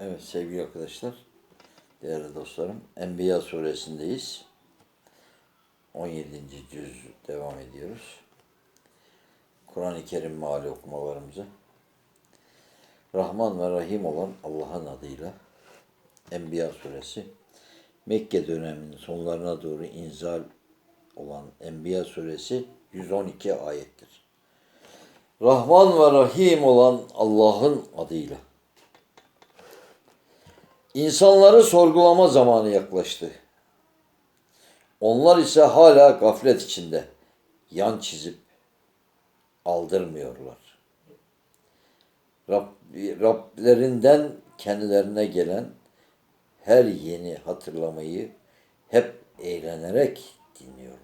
Evet sevgili arkadaşlar, değerli dostlarım, Enbiya suresindeyiz. 17. cüz devam ediyoruz. Kur'an-ı Kerim meali okumalarımıza. Rahman ve Rahim olan Allah'ın adıyla Enbiya suresi Mekke döneminin sonlarına doğru inzal olan Enbiya suresi 112 ayettir. Rahman ve Rahim olan Allah'ın adıyla. İnsanları sorgulama zamanı yaklaştı. Onlar ise hala gaflet içinde yan çizip aldırmıyorlar. Rab, Rablerinden kendilerine gelen her yeni hatırlamayı hep eğlenerek dinliyorlar.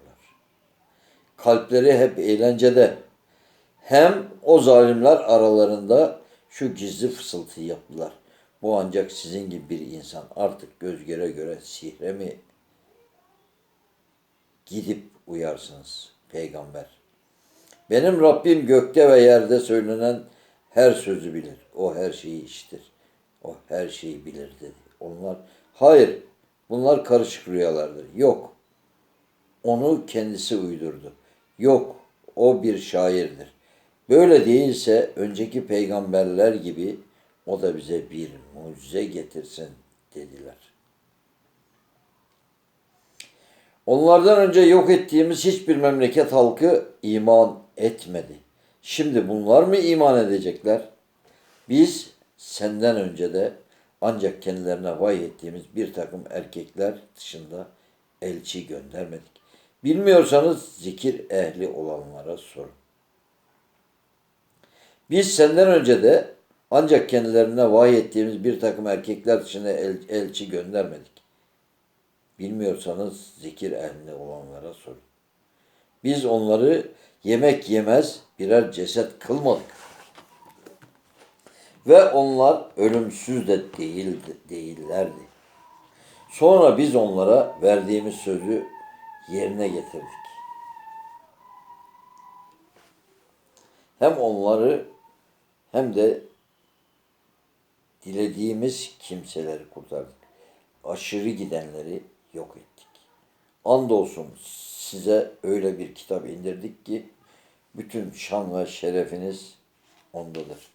Kalpleri hep eğlencede. Hem o zalimler aralarında şu gizli fısıltıyı yaptılar. Bu ancak sizin gibi bir insan artık göz göre göre sihre mi gidip uyarsınız peygamber. Benim Rabbim gökte ve yerde söylenen her sözü bilir. O her şeyi işitir. O her şeyi bilir dedi. Onlar hayır bunlar karışık rüyalardır. Yok. Onu kendisi uydurdu. Yok o bir şairdir. Böyle değilse önceki peygamberler gibi o da bize bir mucize getirsin dediler. Onlardan önce yok ettiğimiz hiçbir memleket halkı iman etmedi. Şimdi bunlar mı iman edecekler? Biz senden önce de ancak kendilerine vay ettiğimiz bir takım erkekler dışında elçi göndermedik. Bilmiyorsanız zikir ehli olanlara sorun. Biz senden önce de ancak kendilerine vahiy ettiğimiz bir takım erkekler dışında el, elçi göndermedik. Bilmiyorsanız zikir ehline olanlara sorun. Biz onları yemek yemez birer ceset kılmadık. Ve onlar ölümsüz de değildi, değillerdi. Sonra biz onlara verdiğimiz sözü yerine getirdik. Hem onları hem de dilediğimiz kimseleri kurtardık. Aşırı gidenleri yok ettik. Andolsun size öyle bir kitap indirdik ki bütün şan ve şerefiniz ondadır.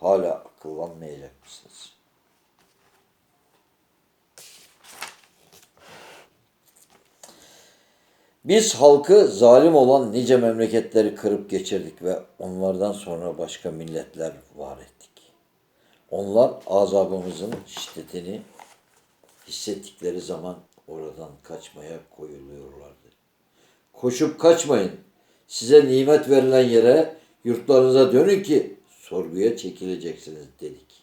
Hala akıllanmayacak mısınız? Biz halkı zalim olan nice memleketleri kırıp geçirdik ve onlardan sonra başka milletler var ettik. Onlar azabımızın şiddetini hissettikleri zaman oradan kaçmaya koyuluyorlardı. Koşup kaçmayın. Size nimet verilen yere yurtlarınıza dönün ki sorguya çekileceksiniz dedik.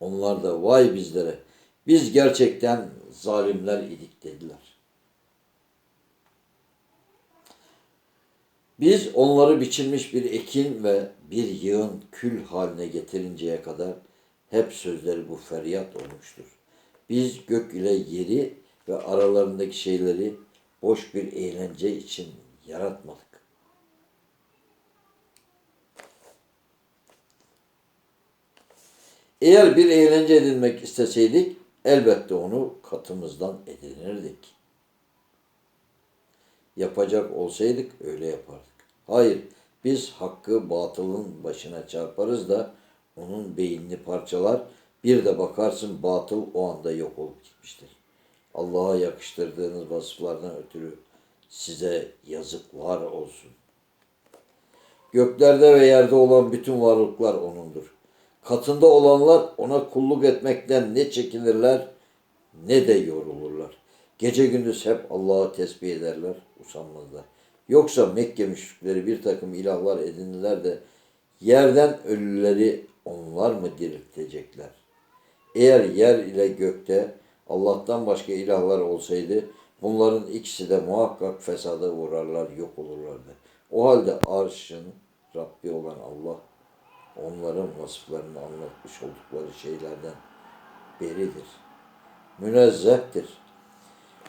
Onlar da vay bizlere biz gerçekten zalimler idik dediler. Biz onları biçilmiş bir ekin ve bir yığın kül haline getirinceye kadar hep sözleri bu feryat olmuştur. Biz gök ile yeri ve aralarındaki şeyleri boş bir eğlence için yaratmadık. Eğer bir eğlence edinmek isteseydik elbette onu katımızdan edinirdik. Yapacak olsaydık öyle yapardık. Hayır, biz hakkı batılın başına çarparız da onun beynini parçalar, bir de bakarsın batıl o anda yok olup gitmiştir. Allah'a yakıştırdığınız vasıflardan ötürü size yazıklar olsun. Göklerde ve yerde olan bütün varlıklar O'nundur. Katında olanlar O'na kulluk etmekten ne çekinirler ne de yorulurlar. Gece gündüz hep Allah'ı tesbih ederler, usanmazlar. Yoksa Mekke müşrikleri bir takım ilahlar edindiler de yerden ölüleri onlar mı diriltecekler? Eğer yer ile gökte Allah'tan başka ilahlar olsaydı bunların ikisi de muhakkak fesada uğrarlar, yok olurlardı. O halde arşın Rabbi olan Allah onların vasıflarını anlatmış oldukları şeylerden beridir. Münezzehtir.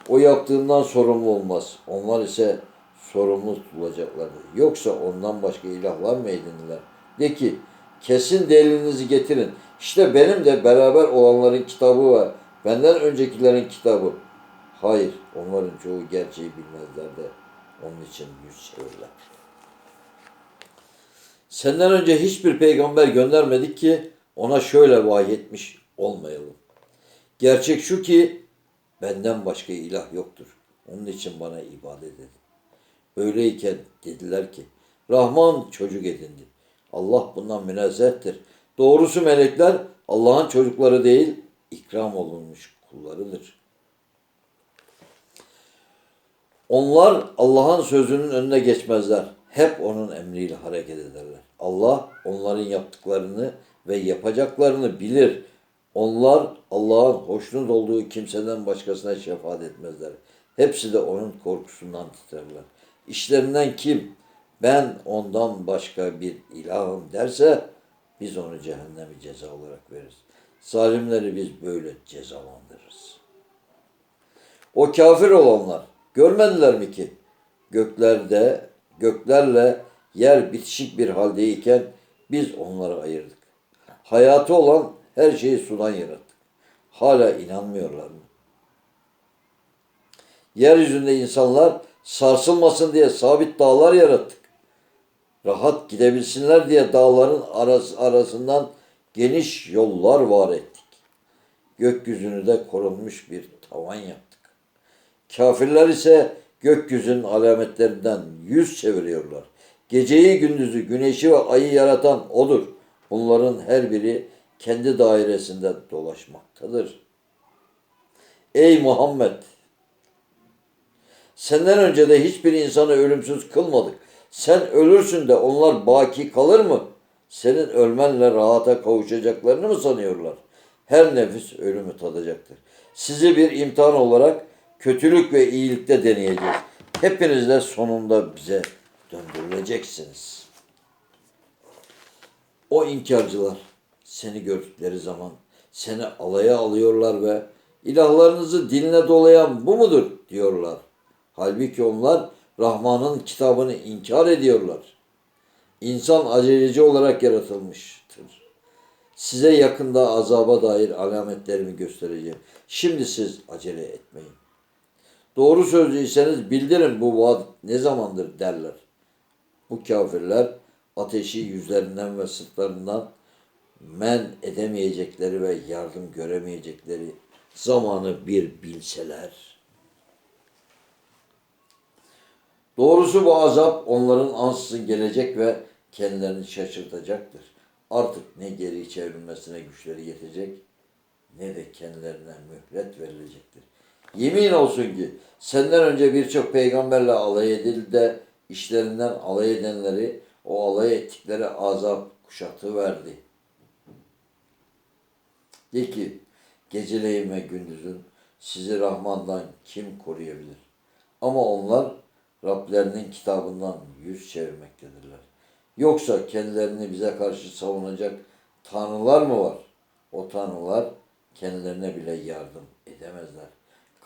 O yaptığından sorumlu olmaz. Onlar ise sorumlu tutulacaklardır. Yoksa ondan başka ilahlar mı edindiler? De ki Kesin delilinizi getirin. İşte benim de beraber olanların kitabı ve benden öncekilerin kitabı. Hayır, onların çoğu gerçeği bilmezler de onun için yüz çevirirler. Senden önce hiçbir peygamber göndermedik ki ona şöyle vahyetmiş olmayalım. Gerçek şu ki benden başka ilah yoktur. Onun için bana ibadet edin. Öyleyken dediler ki Rahman çocuk edindi. Allah bundan münezzehtir. Doğrusu melekler Allah'ın çocukları değil ikram olunmuş kullarıdır. Onlar Allah'ın sözünün önüne geçmezler. Hep onun emriyle hareket ederler. Allah onların yaptıklarını ve yapacaklarını bilir. Onlar Allah'ın hoşnut olduğu kimseden başkasına şefaat etmezler. Hepsi de onun korkusundan titrerler. İşlerinden kim ben ondan başka bir ilahım derse biz onu cehennemi ceza olarak veririz. Zalimleri biz böyle cezalandırırız. O kafir olanlar görmediler mi ki göklerde göklerle yer bitişik bir haldeyken biz onları ayırdık. Hayatı olan her şeyi sudan yarattık. Hala inanmıyorlar mı? Yeryüzünde insanlar sarsılmasın diye sabit dağlar yarattık. Rahat gidebilsinler diye dağların arası, arasından geniş yollar var ettik. Gökyüzünü de korunmuş bir tavan yaptık. Kafirler ise gökyüzünün alametlerinden yüz çeviriyorlar. Geceyi gündüzü, güneşi ve ayı yaratan O'dur. Bunların her biri kendi dairesinde dolaşmaktadır. Ey Muhammed! Senden önce de hiçbir insanı ölümsüz kılmadık. Sen ölürsün de onlar baki kalır mı? Senin ölmenle rahata kavuşacaklarını mı sanıyorlar? Her nefis ölümü tadacaktır. Sizi bir imtihan olarak kötülük ve iyilikte deneyeceğiz. Hepiniz de sonunda bize döndürüleceksiniz. O inkarcılar seni gördükleri zaman seni alaya alıyorlar ve ilahlarınızı diline dolayan bu mudur diyorlar. Halbuki onlar Rahman'ın kitabını inkar ediyorlar. İnsan aceleci olarak yaratılmıştır. Size yakında azaba dair alametlerimi göstereceğim. Şimdi siz acele etmeyin. Doğru sözlüyseniz bildirin bu vaat ne zamandır derler. Bu kafirler ateşi yüzlerinden ve sırtlarından men edemeyecekleri ve yardım göremeyecekleri zamanı bir bilseler. Doğrusu bu azap onların ansızın gelecek ve kendilerini şaşırtacaktır. Artık ne geri çevrilmesine güçleri yetecek ne de kendilerine mühlet verilecektir. Yemin olsun ki senden önce birçok peygamberle alay edildi de işlerinden alay edenleri o alay ettikleri azap kuşatı verdi. De ki geceleyin ve gündüzün sizi Rahman'dan kim koruyabilir? Ama onlar Rablerinin kitabından yüz çevirmektedirler. Yoksa kendilerini bize karşı savunacak tanrılar mı var? O tanrılar kendilerine bile yardım edemezler.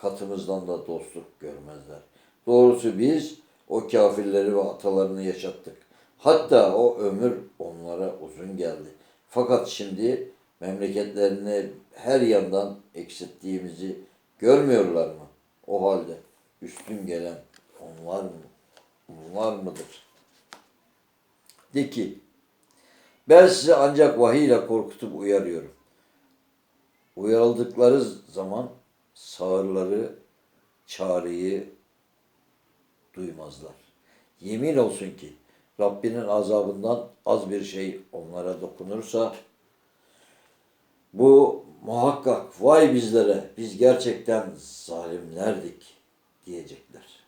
Katımızdan da dostluk görmezler. Doğrusu biz o kafirleri ve atalarını yaşattık. Hatta o ömür onlara uzun geldi. Fakat şimdi memleketlerini her yandan eksilttiğimizi görmüyorlar mı? O halde üstün gelen onlar mı? Onlar mıdır? De ki, ben sizi ancak vahiy ile korkutup uyarıyorum. Uyarıldıkları zaman sağırları, çağrıyı duymazlar. Yemin olsun ki Rabbinin azabından az bir şey onlara dokunursa bu muhakkak vay bizlere biz gerçekten zalimlerdik diyecekler.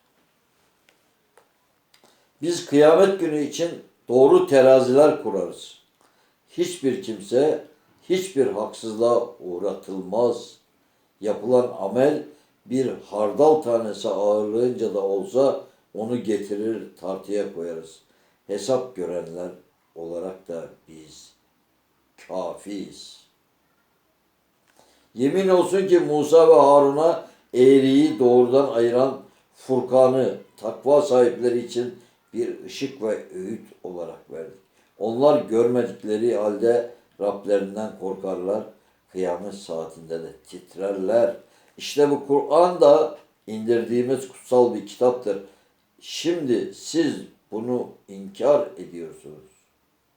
Biz kıyamet günü için doğru teraziler kurarız. Hiçbir kimse hiçbir haksızlığa uğratılmaz. Yapılan amel bir hardal tanesi ağırlığınca da olsa onu getirir tartıya koyarız. Hesap görenler olarak da biz kafiyiz. Yemin olsun ki Musa ve Harun'a eğriyi doğrudan ayıran Furkan'ı takva sahipleri için bir ışık ve öğüt olarak verdik. Onlar görmedikleri halde Rablerinden korkarlar. Kıyamet saatinde de titrerler. İşte bu Kur'an da indirdiğimiz kutsal bir kitaptır. Şimdi siz bunu inkar ediyorsunuz.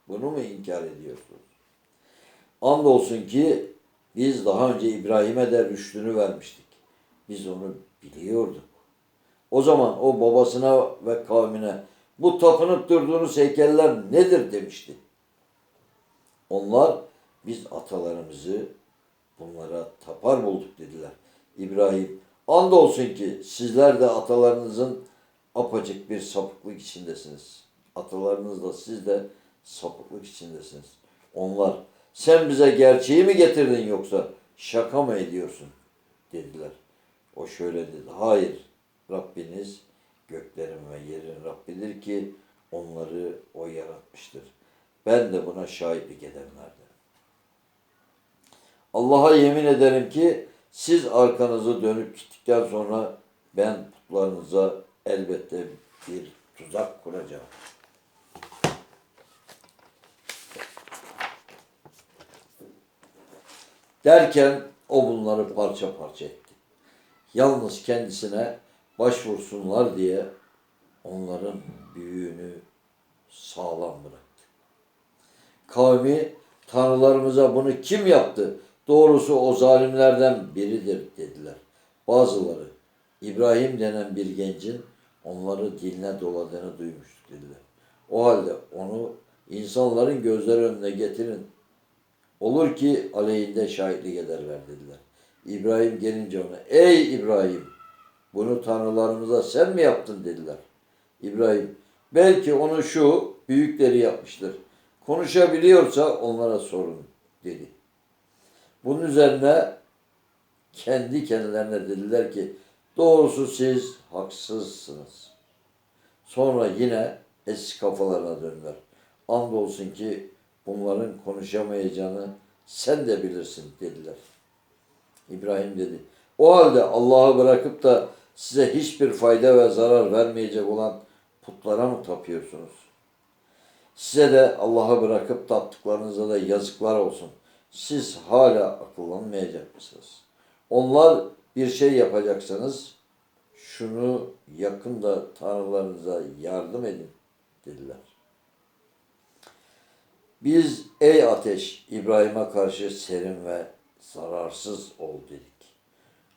Bunu mu inkar ediyorsunuz? Andolsun ki biz daha önce İbrahim'e de rüştünü vermiştik. Biz onu biliyorduk. O zaman o babasına ve kavmine bu tapınıp durduğunuz heykeller nedir demişti. Onlar biz atalarımızı bunlara tapar bulduk dediler. İbrahim andolsun ki sizler de atalarınızın apacık bir sapıklık içindesiniz. Atalarınız da siz de sapıklık içindesiniz. Onlar sen bize gerçeği mi getirdin yoksa şaka mı ediyorsun dediler. O şöyle dedi. Hayır Rabbiniz göklerin ve yerin Rabbidir ki onları o yaratmıştır. Ben de buna şahitlik edenlerden. Allah'a yemin ederim ki siz arkanızı dönüp gittikten sonra ben putlarınıza elbette bir tuzak kuracağım. Derken o bunları parça parça etti. Yalnız kendisine başvursunlar diye onların büyüğünü sağlam bıraktı. Kavmi tanrılarımıza bunu kim yaptı? Doğrusu o zalimlerden biridir dediler. Bazıları İbrahim denen bir gencin onları diline doladığını duymuştuk dediler. O halde onu insanların gözleri önüne getirin. Olur ki aleyhinde şahitlik ederler dediler. İbrahim gelince ona ey İbrahim bunu tanrılarımıza sen mi yaptın dediler. İbrahim belki onu şu büyükleri yapmıştır. Konuşabiliyorsa onlara sorun dedi. Bunun üzerine kendi kendilerine dediler ki doğrusu siz haksızsınız. Sonra yine eski kafalarına döndüler. Andolsun ki bunların konuşamayacağını sen de bilirsin dediler. İbrahim dedi. O halde Allah'ı bırakıp da size hiçbir fayda ve zarar vermeyecek olan putlara mı tapıyorsunuz? Size de Allah'ı bırakıp taptıklarınıza da yazıklar olsun. Siz hala akıllanmayacak mısınız? Onlar bir şey yapacaksanız şunu yakında tanrılarınıza yardım edin dediler. Biz ey ateş İbrahim'e karşı serin ve zararsız ol dedik.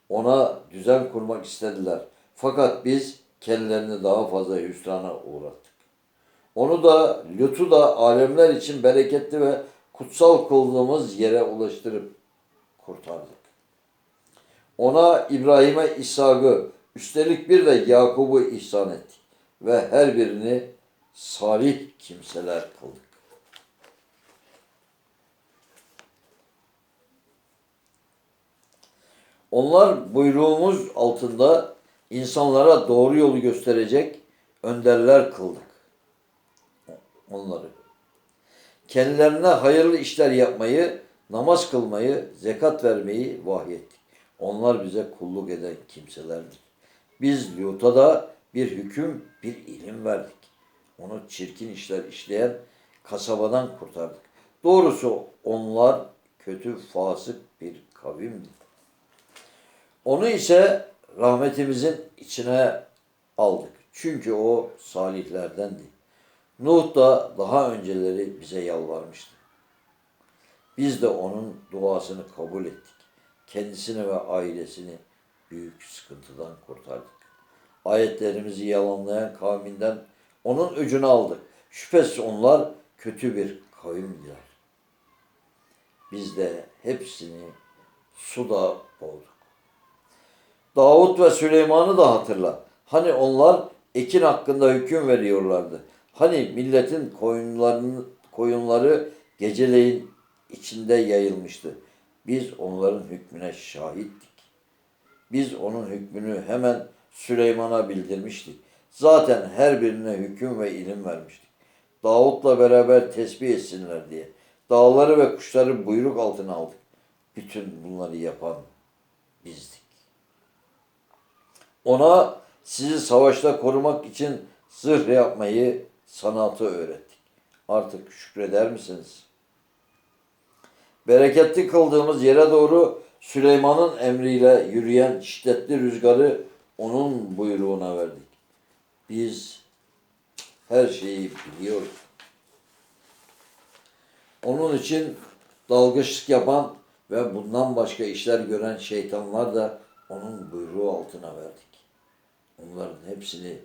Ona düzen kurmak istediler. Fakat biz kendilerini daha fazla hüsrana uğrattık. Onu da Lut'u da alemler için bereketli ve kutsal kıldığımız yere ulaştırıp kurtardık. Ona İbrahim'e İshak'ı üstelik bir de Yakub'u ihsan ettik ve her birini salih kimseler kıldık. Onlar buyruğumuz altında insanlara doğru yolu gösterecek önderler kıldık. Onları. Kendilerine hayırlı işler yapmayı, namaz kılmayı, zekat vermeyi vahyettik. Onlar bize kulluk eden kimselerdir. Biz Lut'a da bir hüküm, bir ilim verdik. Onu çirkin işler işleyen kasabadan kurtardık. Doğrusu onlar kötü, fasık bir kavimdi. Onu ise rahmetimizin içine aldık. Çünkü o salihlerdendi. Nuh da daha önceleri bize yalvarmıştı. Biz de onun duasını kabul ettik. Kendisini ve ailesini büyük sıkıntıdan kurtardık. Ayetlerimizi yalanlayan kavminden onun öcünü aldık. Şüphesiz onlar kötü bir kavimdiler. Biz de hepsini suda boğduk. Davut ve Süleyman'ı da hatırla. Hani onlar ekin hakkında hüküm veriyorlardı. Hani milletin koyunlarını, koyunları geceleyin içinde yayılmıştı. Biz onların hükmüne şahittik. Biz onun hükmünü hemen Süleyman'a bildirmiştik. Zaten her birine hüküm ve ilim vermiştik. Davut'la beraber tesbih etsinler diye. Dağları ve kuşları buyruk altına aldık. Bütün bunları yapan bizdik. Ona sizi savaşta korumak için zırh yapmayı sanatı öğrettik. artık şükreder misiniz? Bereketli kıldığımız yere doğru Süleyman'ın emriyle yürüyen şiddetli rüzgarı onun buyruğuna verdik. Biz her şeyi biliyoruz. Onun için dalgıçlık yapan ve bundan başka işler gören şeytanlar da onun buyruğu altına verdik. Onların hepsini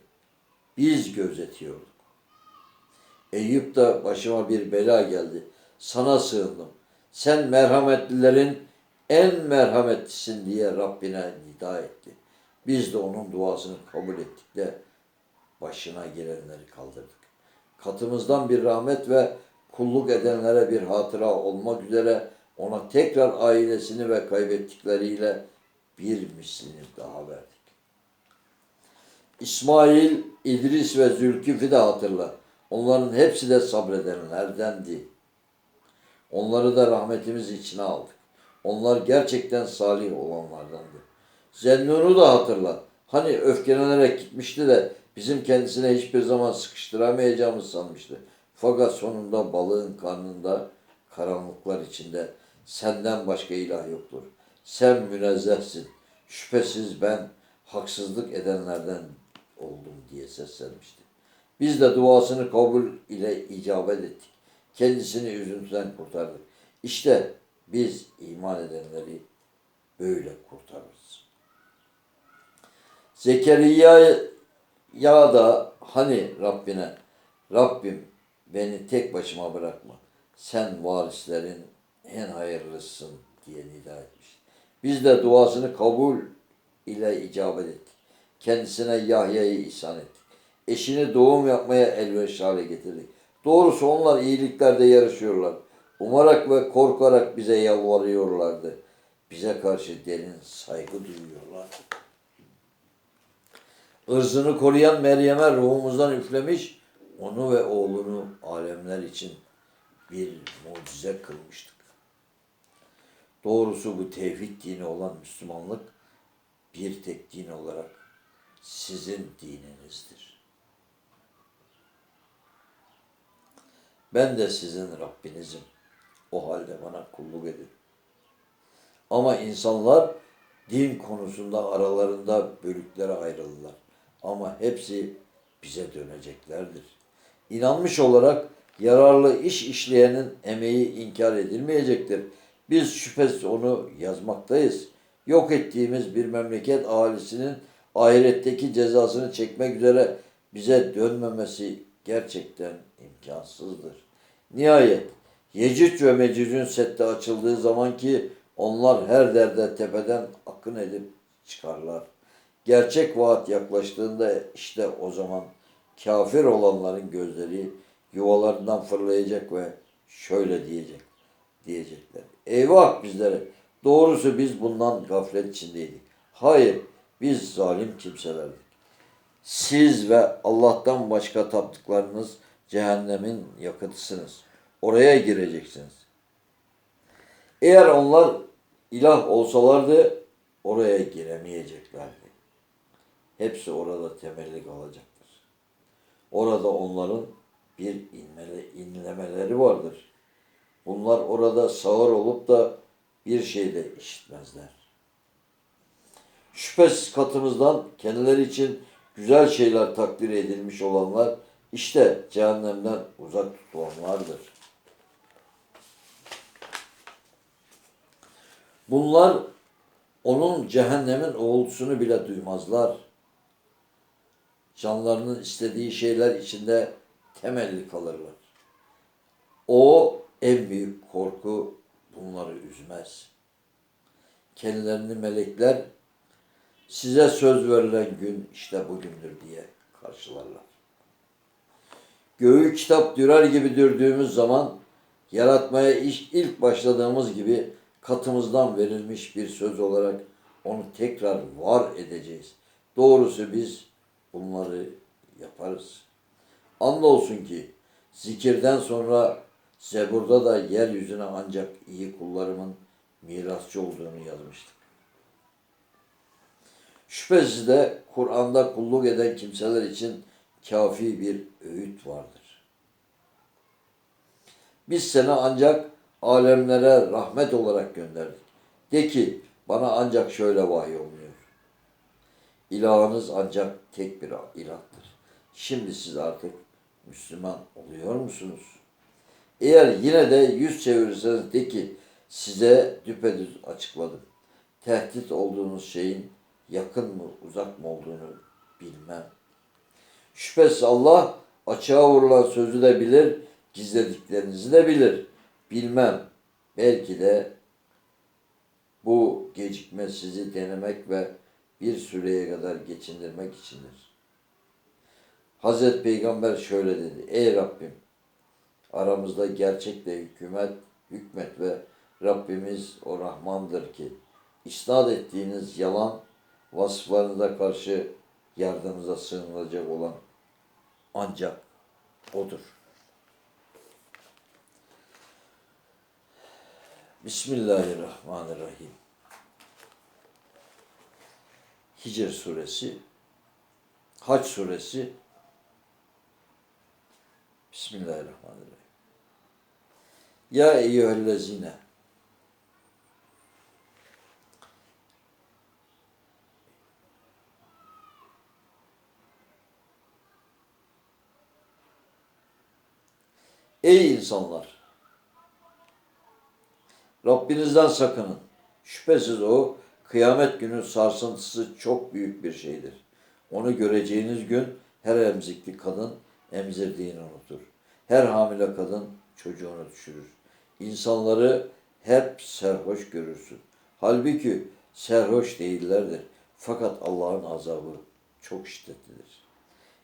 biz gözetiyorduk. Eyüp de başıma bir bela geldi. Sana sığındım. Sen merhametlilerin en merhametlisin diye Rabbine nida etti. Biz de onun duasını kabul ettik de başına gelenleri kaldırdık. Katımızdan bir rahmet ve kulluk edenlere bir hatıra olmak üzere ona tekrar ailesini ve kaybettikleriyle bir mislini daha verdik. İsmail, İdris ve Zülkif'i de hatırla. Onların hepsi de sabredenlerdendi. Onları da rahmetimiz içine aldık. Onlar gerçekten salih olanlardandı. Zennun'u da hatırla. Hani öfkelenerek gitmişti de bizim kendisine hiçbir zaman sıkıştıramayacağımız sanmıştı. Fakat sonunda balığın karnında karanlıklar içinde senden başka ilah yoktur. Sen münezzehsin. Şüphesiz ben haksızlık edenlerden oldum diye seslenmişti. Biz de duasını kabul ile icabet ettik. Kendisini üzüntüden kurtardık. İşte biz iman edenleri böyle kurtarırız. Zekeriya ya da hani Rabbine Rabbim beni tek başıma bırakma. Sen varislerin en hayırlısın diye nida etmiş. Biz de duasını kabul ile icabet ettik. Kendisine Yahya'yı ihsan ettik. Eşini doğum yapmaya elverişli hale getirdik. Doğrusu onlar iyiliklerde yarışıyorlar. Umarak ve korkarak bize yalvarıyorlardı. Bize karşı derin saygı duyuyorlar. Irzını koruyan Meryem'e ruhumuzdan üflemiş, onu ve oğlunu alemler için bir mucize kılmıştık. Doğrusu bu tevhid dini olan Müslümanlık bir tek din olarak sizin dininizdir. Ben de sizin Rabbinizim. O halde bana kulluk edin. Ama insanlar din konusunda aralarında bölüklere ayrıldılar. Ama hepsi bize döneceklerdir. İnanmış olarak yararlı iş işleyenin emeği inkar edilmeyecektir. Biz şüphesiz onu yazmaktayız. Yok ettiğimiz bir memleket ahalisinin ahiretteki cezasını çekmek üzere bize dönmemesi gerçekten imkansızdır. Nihayet Yecüc ve Mecüc'ün sette açıldığı zaman ki onlar her derde tepeden akın edip çıkarlar. Gerçek vaat yaklaştığında işte o zaman kafir olanların gözleri yuvalarından fırlayacak ve şöyle diyecek diyecekler. Eyvah bizlere. Doğrusu biz bundan gaflet içindeydik. Hayır, biz zalim kimselerdik. Siz ve Allah'tan başka taptıklarınız cehennemin yakıtısınız. Oraya gireceksiniz. Eğer onlar ilah olsalardı oraya giremeyeceklerdi. Hepsi orada temelli kalacaktır. Orada onların bir inmeli, inlemeleri vardır. Bunlar orada sağır olup da bir şey de işitmezler. Şüphesiz katımızdan kendileri için güzel şeyler takdir edilmiş olanlar işte cehennemden uzak tutulanlardır. Bunlar onun cehennemin uğultusunu bile duymazlar. Canlarının istediği şeyler içinde temelli kalırlar. O en büyük korku bunları üzmez. Kendilerini melekler size söz verilen gün işte bugündür diye karşılarlar. Göğü kitap dürer gibi dürdüğümüz zaman yaratmaya iş, ilk başladığımız gibi katımızdan verilmiş bir söz olarak onu tekrar var edeceğiz. Doğrusu biz bunları yaparız. Andolsun ki zikirden sonra Zebur'da da yeryüzüne ancak iyi kullarımın mirasçı olduğunu yazmıştık. Şüphesiz de Kur'an'da kulluk eden kimseler için kafi bir öğüt vardır. Biz seni ancak alemlere rahmet olarak gönderdik. De ki bana ancak şöyle vahiy oluyor. İlahınız ancak tek bir ilahtır. Şimdi siz artık Müslüman oluyor musunuz? Eğer yine de yüz çevirirseniz de ki size düpedüz açıkladım. Tehdit olduğunuz şeyin yakın mı uzak mı olduğunu bilmem. Şüphesiz Allah açığa vurulan sözü de bilir, gizlediklerinizi de bilir. Bilmem. Belki de bu gecikme sizi denemek ve bir süreye kadar geçindirmek içindir. Hazreti Peygamber şöyle dedi. Ey Rabbim aramızda gerçekle hükümet, hükmet ve Rabbimiz o Rahmandır ki isnat ettiğiniz yalan vasıflarınıza karşı yardımınıza sığınılacak olan ancak odur. Bismillahirrahmanirrahim. Hicr suresi, Hac suresi, Bismillahirrahmanirrahim. Ya eyyühellezine Ey insanlar! Rabbinizden sakının. Şüphesiz o kıyamet günü sarsıntısı çok büyük bir şeydir. Onu göreceğiniz gün her emzikli kadın emzirdiğini unutur. Her hamile kadın çocuğunu düşürür. İnsanları hep serhoş görürsün. Halbuki serhoş değillerdir. Fakat Allah'ın azabı çok şiddetlidir.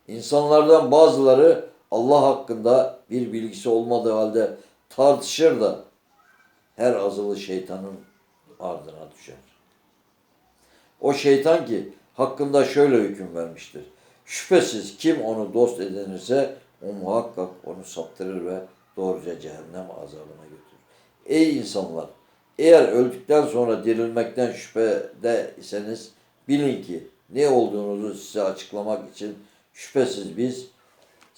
İnsanlardan bazıları Allah hakkında bir bilgisi olmadığı halde tartışır da her azılı şeytanın ardına düşer. O şeytan ki hakkında şöyle hüküm vermiştir. Şüphesiz kim onu dost edinirse o muhakkak onu saptırır ve doğruca cehennem azabına götürür. Ey insanlar! Eğer öldükten sonra dirilmekten şüphede iseniz bilin ki ne olduğunuzu size açıklamak için şüphesiz biz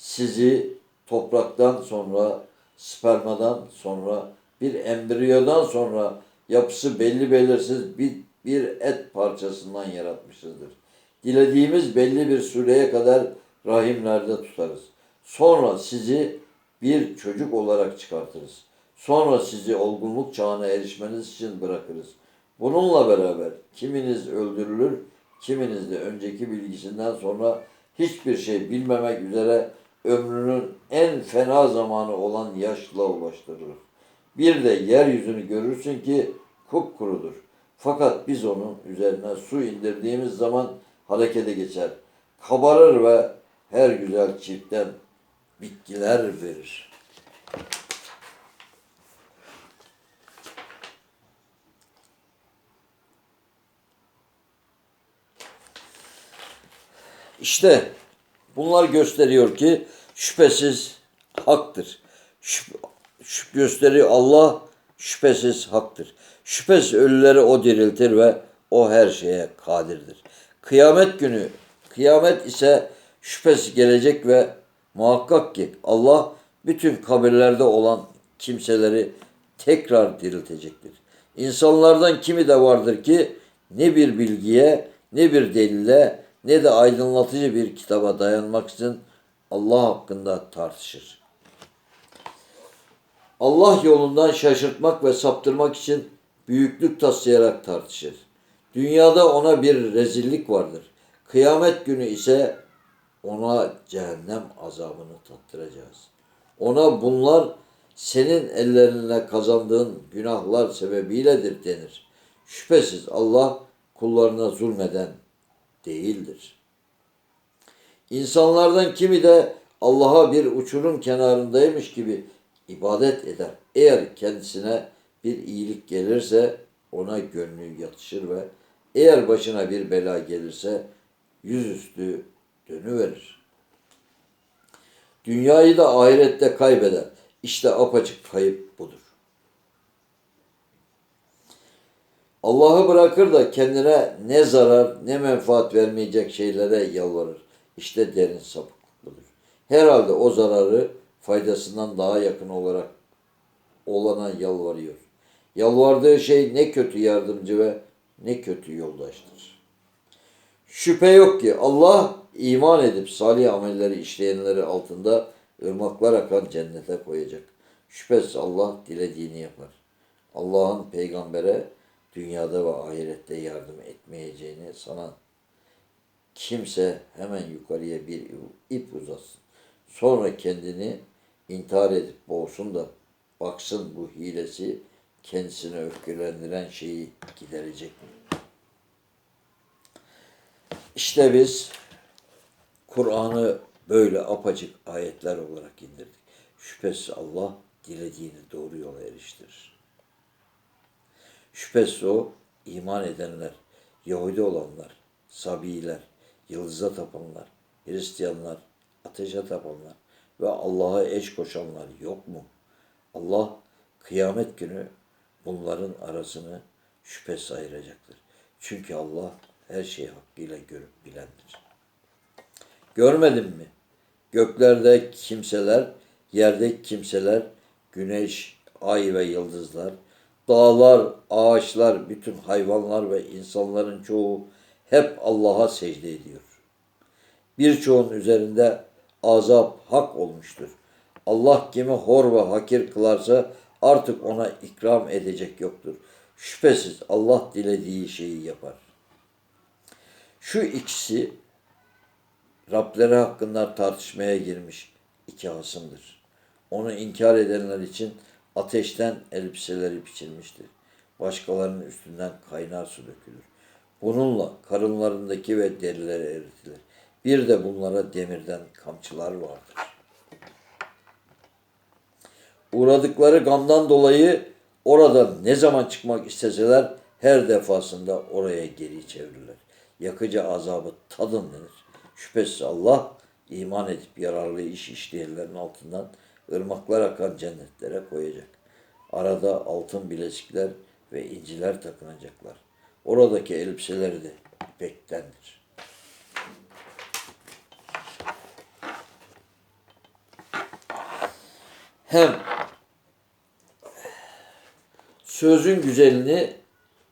sizi topraktan sonra, spermadan sonra, bir embriyodan sonra yapısı belli belirsiz bir, bir et parçasından yaratmışızdır. Dilediğimiz belli bir süreye kadar rahimlerde tutarız. Sonra sizi bir çocuk olarak çıkartırız. Sonra sizi olgunluk çağına erişmeniz için bırakırız. Bununla beraber kiminiz öldürülür, kiminiz de önceki bilgisinden sonra hiçbir şey bilmemek üzere ömrünün en fena zamanı olan yaşla ulaştırılır. Bir de yeryüzünü görürsün ki kupkurudur. Fakat biz onun üzerine su indirdiğimiz zaman harekete geçer. Kabarır ve her güzel çiftten bitkiler verir. İşte bunlar gösteriyor ki şüphesiz haktır. Şüp, şüp gösteriyor Allah şüphesiz haktır. Şüphesiz ölüleri o diriltir ve o her şeye kadirdir. Kıyamet günü, kıyamet ise şüphesiz gelecek ve muhakkak ki Allah bütün kabirlerde olan kimseleri tekrar diriltecektir. İnsanlardan kimi de vardır ki ne bir bilgiye, ne bir delile, ne de aydınlatıcı bir kitaba dayanmaksızın Allah hakkında tartışır. Allah yolundan şaşırtmak ve saptırmak için büyüklük taslayarak tartışır. Dünyada ona bir rezillik vardır. Kıyamet günü ise ona cehennem azabını tattıracağız. Ona bunlar senin ellerine kazandığın günahlar sebebiyledir denir. Şüphesiz Allah kullarına zulmeden değildir. İnsanlardan kimi de Allah'a bir uçurum kenarındaymış gibi ibadet eder. Eğer kendisine bir iyilik gelirse ona gönlü yatışır ve eğer başına bir bela gelirse yüzüstü dönüverir. Dünyayı da ahirette kaybeder. İşte apaçık kayıp budur. Allah'ı bırakır da kendine ne zarar ne menfaat vermeyecek şeylere yalvarır. İşte derin sapıklık budur. Herhalde o zararı faydasından daha yakın olarak olana yalvarıyor. Yalvardığı şey ne kötü yardımcı ve ne kötü yoldaştır. Şüphe yok ki Allah iman edip salih amelleri işleyenleri altında ırmaklar akan cennete koyacak. Şüphesiz Allah dilediğini yapar. Allah'ın peygambere dünyada ve ahirette yardım etmeyeceğini sanan kimse hemen yukarıya bir ip uzatsın. Sonra kendini intihar edip boğsun da baksın bu hilesi kendisini öfkelendiren şeyi giderecek mi? İşte biz Kur'an'ı böyle apacık ayetler olarak indirdik. Şüphesiz Allah dilediğini doğru yola eriştirir. Şüphesiz o iman edenler, Yahudi olanlar, Sabiler, yıldıza tapanlar, Hristiyanlar, ateşe tapanlar ve Allah'a eş koşanlar yok mu? Allah kıyamet günü bunların arasını şüphesiz ayıracaktır. Çünkü Allah her şeyi hakkıyla görüp bilendir. Görmedin mi? Göklerde kimseler, yerde kimseler, güneş, ay ve yıldızlar, dağlar, ağaçlar, bütün hayvanlar ve insanların çoğu hep Allah'a secde ediyor. Birçoğun üzerinde azap hak olmuştur. Allah kimi hor ve hakir kılarsa artık ona ikram edecek yoktur. Şüphesiz Allah dilediği şeyi yapar. Şu ikisi Rableri hakkında tartışmaya girmiş iki hasımdır. Onu inkar edenler için ateşten elbiseleri biçilmiştir. Başkalarının üstünden kaynar su dökülür. Bununla karınlarındaki ve derileri eritilir. Bir de bunlara demirden kamçılar vardır. Uğradıkları gamdan dolayı oradan ne zaman çıkmak isteseler her defasında oraya geri çevirirler. Yakıcı azabı tadın denir. Şüphesiz Allah iman edip yararlı iş işleyenlerin altından ırmaklar akan cennetlere koyacak. Arada altın bilezikler ve inciler takınacaklar. Oradaki elbiseleri de ipektendir. Hem sözün güzelini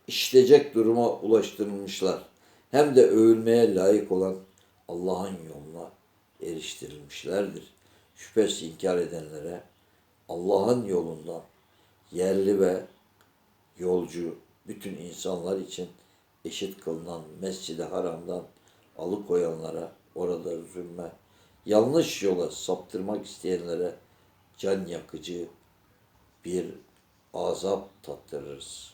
işitecek duruma ulaştırılmışlar. Hem de övülmeye layık olan Allah'ın yoluna eriştirilmişlerdir. Şüphesiz inkar edenlere Allah'ın yolundan yerli ve yolcu bütün insanlar için eşit kılınan Mescid-i Haram'dan alıkoyanlara orada zulme, yanlış yola saptırmak isteyenlere can yakıcı bir azap tattırırız.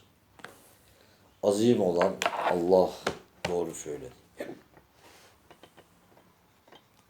Azim olan Allah doğru söyledi.